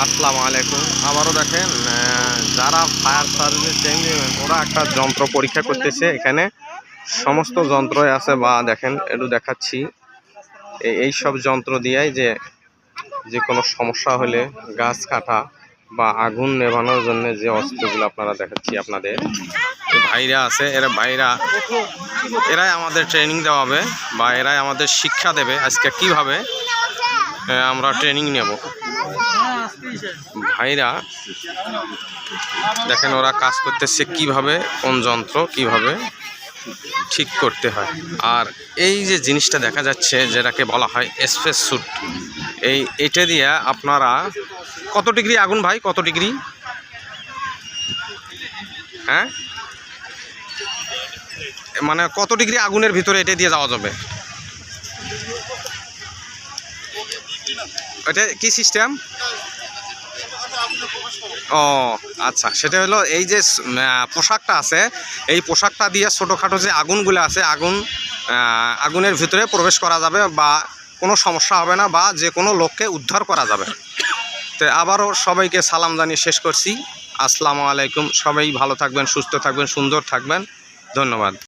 আসসালামু আলাইকুম। আবারও দেখেন যারা ফায়ার সার্ভিস নেবেন ওরা একটা যন্ত্র পরীক্ষা করতেছে। এখানে সমস্ত যন্ত্রই আছে বা দেখেন, একটু দেখাচ্ছি। এই- সব যন্ত্র দিয়েই যে যে কোনো সমস্যা হলে গাছ কাটা বা আগুন নেভানোর জন্য যে অস্ত্রগুলো আপনারা দেখাচ্ছি আপনাদের। ভাইরা আছে, এরা ভাইরা, এরাই আমাদের ট্রেনিং দেওয়াবে বা এরাই আমাদের শিক্ষা দেবে আজকে কীভাবে। আমরা ট্রেনিং নেব। ভাইরা, দেখেন ওরা কাজ করতেছে কীভাবে, কোন যন্ত্র কীভাবে ঠিক করতে হয়। আর এই যে জিনিসটা দেখা যাচ্ছে, যেটাকে বলা হয় স্পেস স্যুট এই এটা দিয়ে আপনারা কত ডিগ্রি আগুন ভাই? কত ডিগ্রি? হ্যাঁ? মানে কত ডিগ্রি আগুনের ভিতরে এটা দিয়ে যাওয়া যাবে? এটা কি সিস্টেম? ও আচ্ছা সেটা হলো এই যে পোশাকটা আছে, এই পোশাকটা দিয়ে ছোটোখাটো যে আগুনগুলো আছে, আগুন আগুনের ভিতরে প্রবেশ করা যাবে বা কোনো সমস্যা হবে না বা যে কোনো লোককে উদ্ধার করা যাবে। তো আবারও সবাইকে সালাম জানিয়ে শেষ করছি। আসসালামু আলাইকুম। সবাই ভালো থাকবেন, সুস্থ থাকবেন, সুন্দর থাকবেন। ধন্যবাদ।